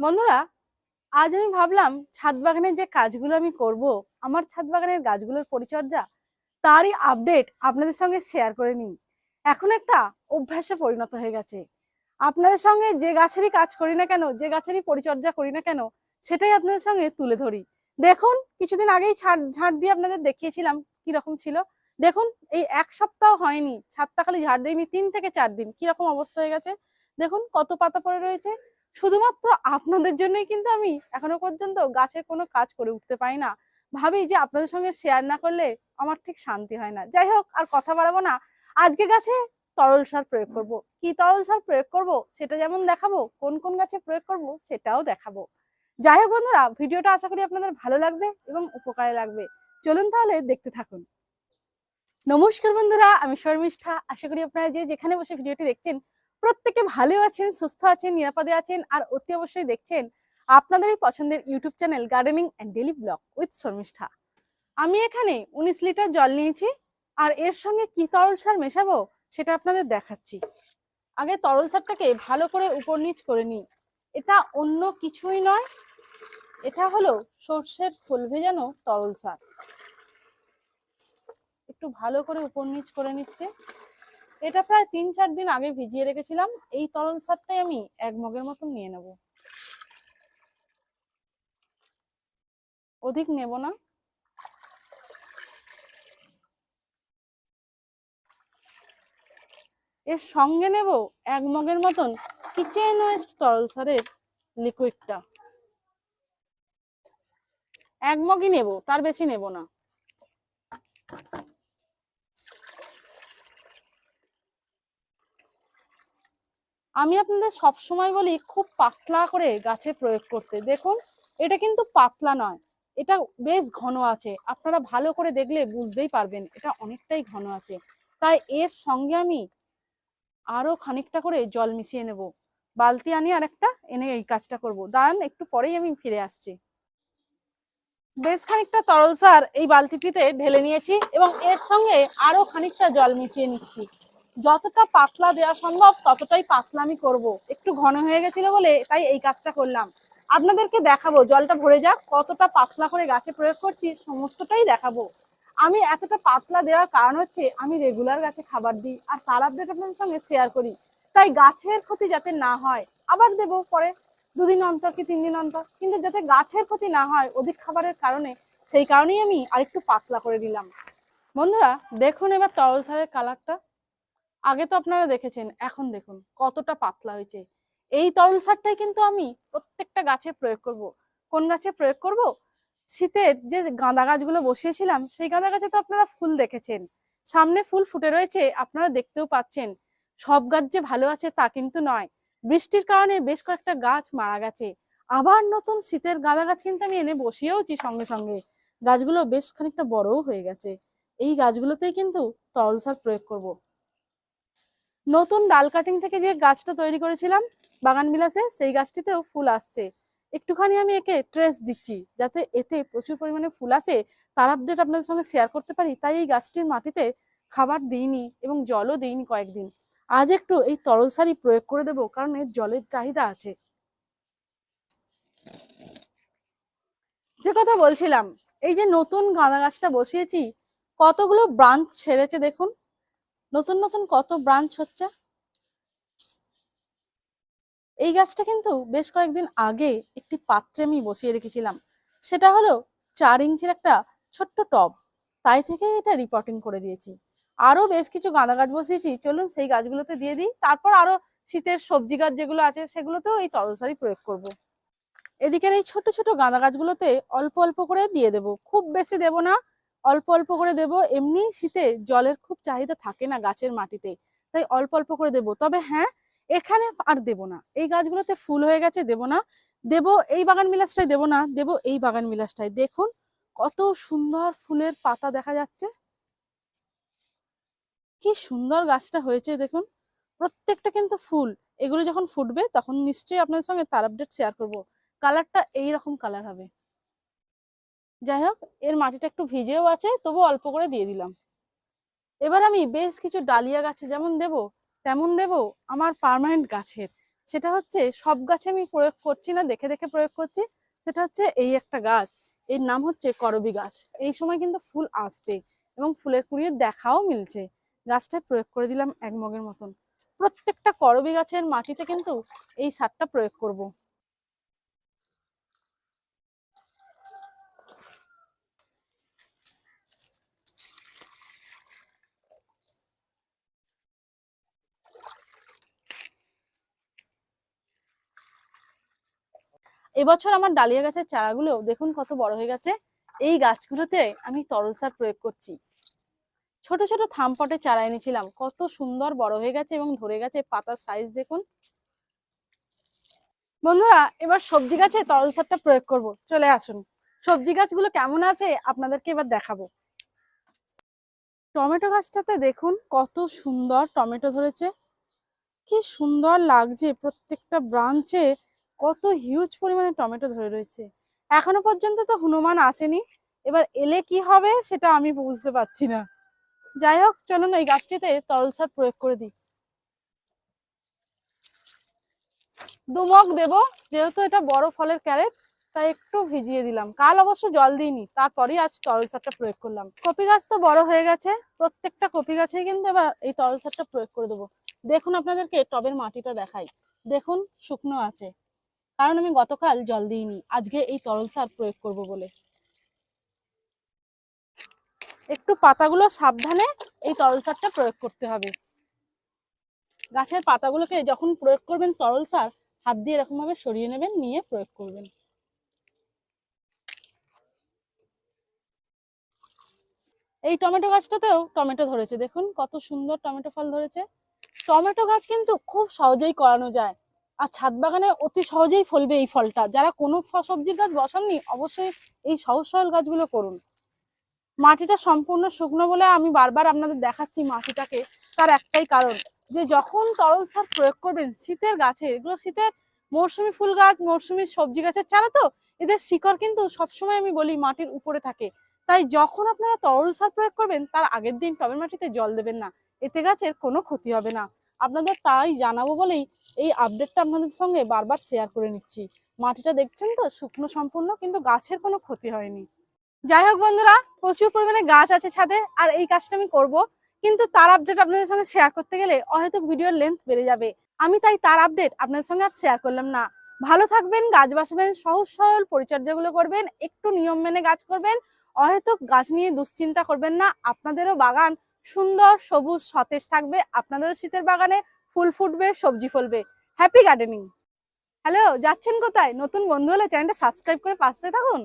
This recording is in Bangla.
বন্ধুরা, আজ আমি ভাবলাম ছাদ বাগানের যে কাজগুলো আমি করব, আমার ছাদ বাগানের গাছগুলোর পরিচর্যা, তারই আপডেট আপনাদের সঙ্গে শেয়ার করে নিই। এখন একটা অভ্যাসে পরিণত হয়ে গেছে। আপনাদের সঙ্গে যে গাছেরই কাজ করি না কেন, যে গাছেরই পরিচর্যা করি না কেন, সেটাই আপনাদের সঙ্গে তুলে ধরি। দেখুন, কিছুদিন আগেই ছাড় ঝাড় দিয়ে আপনাদের দেখিয়েছিলাম কি রকম ছিল। দেখুন, এই এক সপ্তাহ হয়নি, ছাদটা খালি ঝাড় দেয়নি, তিন থেকে চার দিন কি রকম অবস্থা হয়ে গেছে। দেখুন, কত পাতা পড়ে রয়েছে। শুধুমাত্র আপনাদের জন্যই কিন্তু আমি এখনও পর্যন্ত গাছের কোনো কাজ করে উঠতে পারি না। ভাবি যে আপনাদের সঙ্গে শেয়ার না করলে আমার ঠিক শান্তি হয় না। যাই হোক, আর কথা বাড়াবো না। আজকে গাছে তরল সার প্রয়োগ করব। কি তরল সার প্রয়োগ করব? সেটা যেমন দেখাবো, কোন কোন গাছে প্রয়োগ করব সেটাও দেখাবো। যাই হোক বন্ধুরা, ভিডিওটা আশা করি আপনাদের ভালো লাগবে এবং উপকারে লাগবে। চলুন তাহলে দেখতে থাকুন। নমস্কার বন্ধুরা, আমি শর্মিষ্ঠা। আশা করি আপনারা যে যেখানে বসে ভিডিওটি দেখছেন প্রত্যেকে ভালো আছেন, সুস্থ আছেন, নিরাপদে আছেন আর অতি অবশ্যই দেখছেন আপনাদেরই পছন্দের YouTube channel gardening and daily vlog with Sharmistha. আমি এখানে উনিশ লিটার জল নিয়েছি আর এর সঙ্গে কি তরল সার মেশাবো সেটা আপনাদের দেখাচ্ছি। আগে তরল সারটাকে ভালো করে উপর নিচ করে নিই। এটা অন্য কিছুই নয়, এটা হলো সর্ষের ফুল ভেজানো তরল সার। একটু ভালো করে উপর নিচ করে নিচ্ছে। এটা প্রায় তিন, চার দিন আগে ভিজিয়ে রেখেছিলাম। এই তরল সারটাই আমি এক মগের মতন নিয়ে নেব। অধিক নেব না। এর সঙ্গে নেব এক মগের মতন কিচেন ওয়েস্ট তরল সারের লিকুইডটা। এক মগই নেব, তার বেশি নেব না। আমি আপনাদের সব সময় বলি, খুব পাতলা করে গাছে প্রয়োগ করতে। দেখুন, এটা কিন্তু পাতলা নয়, এটা বেশ ঘন আছে। আপনারা ভালো করে দেখলে বুঝতেই পারবেন, এটা অনেকটাই ঘন আছে। তাই এর সঙ্গে আমি আরও খানিকটা করে জল মিশিয়ে নেব। বালতি আনি আর একটা এনে এই কাজটা করব। দাঁড়ান, একটু পরেই আমি ফিরে আসছি। বেশ খানিকটা তরল সার এই বালতিটিতে ঢেলে নিয়েছি এবং এর সঙ্গে আরও খানিকটা জল মিশিয়ে নিচ্ছি। যতটা পাতলা দেওয়া সম্ভব, ততটাই পাতলা আমি করব। একটু ঘন হয়ে গেছিল বলে তাই এই কাজটা করলাম। আপনাদেরকে দেখাবো, জলটা ভরে যাক, কতটা পাতলা করে গাছে প্রয়োগ করছি, সমস্তটাই দেখাবো। আমি এতটা পাতলা দেওয়ার কারণ হচ্ছে, আমি রেগুলার গাছে খাবার দিই আর তার আপডেট আপনাদের সঙ্গে শেয়ার করি। তাই গাছের ক্ষতি যাতে না হয়, আবার দেবো পরে, দুদিন অন্তর কি তিন দিন অন্তর, কিন্তু যাতে গাছের ক্ষতি না হয় অধিক খাবারের কারণে, সেই কারণেই আমি আরেকটু পাতলা করে দিলাম। বন্ধুরা, দেখুন এবার তরল সারের কালারটা আগে তো আপনারা দেখেছেন, এখন দেখুন কতটা পাতলা হয়েছে। এই তরল সারটাই কিন্তু আমি প্রত্যেকটা গাছে প্রয়োগ করব। কোন গাছে প্রয়োগ করব? শীতের যে গাঁদা গাছগুলো বসিয়েছিলাম, সেই গাঁদা গাছে তো আপনারা ফুল দেখেছেন। সামনে ফুল ফুটে রয়েছে, আপনারা দেখতেও পাচ্ছেন। সব গাছ যে ভালো আছে তা কিন্তু নয়। বৃষ্টির কারণে বেশ কয়েকটা গাছ মারা গেছে। আবার নতুন শীতের গাঁদা গাছ কিন্তু আমি এনে বসিয়েওছি সঙ্গে সঙ্গে। গাছগুলো বেশ খানিকটা বড়ও হয়ে গেছে। এই গাছগুলোতেই কিন্তু তরল সার প্রয়োগ করব। নতুন ডাল কাটিং থেকে যে গাছটা তৈরি করেছিলাম বাগান বিলাসে, সেই গাছটিতেও ফুল আসছে। একটুখানি আমি একে ট্রেস দিচ্ছি, যাতে এতে প্রচুর পরিমাণে ফুল আসে। তার আপডেট আপনাদের সঙ্গে শেয়ার করতে পারি। তাই এই গাছটির মাটিতে খাবার দিইনি এবং জলও দিইনি কয়েকদিন। আজ একটু এই তরল সারি প্রয়োগ করে দেবো, কারণ এর জলের চাহিদা আছে। যে কথা বলছিলাম, এই যে নতুন গাঁদা গাছটা বসিয়েছি, কতগুলো ব্রাঞ্চ ছেড়েছে দেখুন। নতুন নতুন কত ব্রাঞ্চ হচ্ছে? এই গাছটা কিন্তু বেশ কয়েকদিন আগে একটি পাত্রে আমি বসিয়ে রেখেছিলাম। সেটা হলো চার ইঞ্চির একটা ছোট্ট টব। তাই থেকে এটা রিপোর্টিং করে দিয়েছি। আরও বেশ কিছু গাঁদা গাছ বসিয়েছি। চলুন সেই গাছগুলোতে দিয়ে দিই। তারপর আরও শীতের সবজি গাছ যেগুলো আছে, সেগুলোতেও এই তরসারি প্রয়োগ করব। এদিকের এই ছোট ছোট গাঁদা গাছগুলোতে অল্প অল্প করে দিয়ে দেব। খুব বেশি দেব না। অল্প অল্প করে দেব। এমনি শীতে জলের খুব চাহিদা থাকে না গাছের মাটিতে। তাই অল্প অল্প করে দেব। তবে হ্যাঁ এখানে আর দেব না। এই গাছগুলোতে ফুল হয়ে গেছে, দেব না। দেব এই বাগান বিলাসটাই দেব না, দেব এই বাগান বিলাসটাই। দেখুন কত সুন্দর ফুলের পাতা দেখা যাচ্ছে। কি সুন্দর গাছটা হয়েছে, দেখুন। প্রত্যেকটা কিন্তু ফুল, এগুলো যখন ফুটবে তখন নিশ্চয়ই আপনাদের সঙ্গে তার আপডেট শেয়ার করব। কালারটা এইরকম কালার হবে। যাই হোক এর মাটিটা একটু ভিজেও আছে তবু অল্প করে দিয়ে দিলাম। এবার আমি বেশ কিছু ডালিয়া গাছে যেমন দেব, তেমন দেব আমার পার্মানেন্ট গাছের। সেটা হচ্ছে, সব গাছে আমি প্রয়োগ করছি না, দেখে দেখে প্রয়োগ করছি, সেটা হচ্ছে এই একটা গাছ। এর নাম হচ্ছে করবি গাছ। এই সময় কিন্তু ফুল আসবে এবং ফুলের কুড়িয়ে দেখাও মিলছে। গাছটায় প্রয়োগ করে দিলাম এক মগের মতন। প্রত্যেকটা করবি গাছের মাটিতে কিন্তু এই সারটা প্রয়োগ করব। এবছর আমার ডালিয়া গাছের চারাগুলো দেখুন কত বড় হয়ে গেছে। এই গাছগুলোতে আমি তরল সার প্রয়োগ করছি। ছোট ছোট থামপটে চারা এনেছিলাম। কত সুন্দর বড় হয়ে গেছে এবং ধরে গেছে পাতার সাইজ দেখুন। বন্ধুরা, এবার সবজি গাছে তরল সারটা প্রয়োগ করব। চলে আসুন। সবজি গাছগুলো কেমন আছে আপনাদেরকে এবার দেখাবো। টমেটো গাছটাতে দেখুন কত সুন্দর টমেটো ধরেছে। কি সুন্দর লাগছে প্রত্যেকটা ব্রাঞ্চে কত হিউজ পরিমাণে টমেটো ধরে রয়েছে। এখনও পর্যন্ত তো হনুমান আসেনি। এবার এলে কি হবে সেটা আমি বুঝতে পারছি না। যাই হোক, চলুন এই গাছটিতে তরল সার প্রয়োগ করে দিই। দুমক দেব, যেহেতু এটা বড় ফলের ক্যারেট, তাই একটু ভিজিয়ে দিলাম। কাল অবশ্য জল দিইনি, তারপরেই আজ তরল সারটা প্রয়োগ করলাম। কপি গাছ তো বড় হয়ে গেছে, প্রত্যেকটা কপি গাছেই কিন্তু এবার এই তরল সারটা প্রয়োগ করে দেবো। দেখুন আপনাদেরকে টবের মাটিটা দেখাই। দেখুন, শুকনো আছে। কারণ আমি গতকাল জল দিইনি। আজকে এই তরল সার প্রয়োগ করব বলে। একটু পাতাগুলো সাবধানে এই তরল সারটা প্রয়োগ করতে হবে। গাছের পাতাগুলোকে যখন প্রয়োগ করবেন তরল সার, হাত দিয়ে এরকম ভাবে সরিয়ে নেবেন, নিয়ে প্রয়োগ করবেন। এই টমেটো গাছটাতেও টমেটো ধরেছে। দেখুন কত সুন্দর টমেটো ফল ধরেছে। টমেটো গাছ কিন্তু খুব সহজেই করানো যায়। আর ছাদ বাগানে অতি সহজেই ফলবে এই ফলটা। যারা কোনো সবজির গাছ বসাননি, অবশ্যই এই সহজ সরল গাছগুলো করুন। মাটিটা সম্পূর্ণ শুকনো বলে আমি বারবার আপনাদের দেখাচ্ছি মাটিটাকে। তার একটাই কারণ যে, যখন তরল সার প্রয়োগ করবেন, শীতের গাছে, এগুলো শীতের মৌসুমি ফুল গাছ, মৌসুমি সবজি গাছের চারা তো, এদের শিকড় কিন্তু সবসময় আমি বলি মাটির উপরে থাকে। তাই যখন আপনারা তরল সার প্রয়োগ করবেন, তার আগের দিন টবের মাটিতে জল দেবেন না। এতে গাছের কোনো ক্ষতি হবে না। আপনাদের তাই জানাব বলেই এই আপডেটটা আপনাদের সঙ্গে বারবার শেয়ার করে নিচ্ছি। মাটিটা দেখছেন তো? শুকনো সম্পূর্ণ, কিন্তু গাছের কোনো ক্ষতি হয়নি। যাই হোক বন্ধুরা, প্রচুর পরিমাণে গাছ আছে ছাদে, আর এই কাজটা আমি করব। কিন্তু তার আপডেট আপনাদের সঙ্গে শেয়ার করতে গেলে অহেতুক ভিডিওর লেন্থ বেড়ে যাবে। আমি তাই তার আপডেট আপনাদের সঙ্গে আর শেয়ার করলাম না। ভালো থাকবেন, গাছ বাসাবেন সহজ সরল পরিচর্যাগুলো করবেন, একটু নিয়ম মেনে গাছ করবেন, অহেতুক গাছ নিয়ে দুশ্চিন্তা করবেন না। আপনাদেরও বাগান সুন্দর সবুজ সতেজ থাকবে আপনাদের শীতের বাগানে ফুল ফুটবে, সবজি ফলবে। হ্যাপি গার্ডেনিং হ্যালো যাচ্ছেন কোথায়? নতুন বন্ধু হলে চ্যানেলটা সাবস্ক্রাইব করে পাশে থাকুন।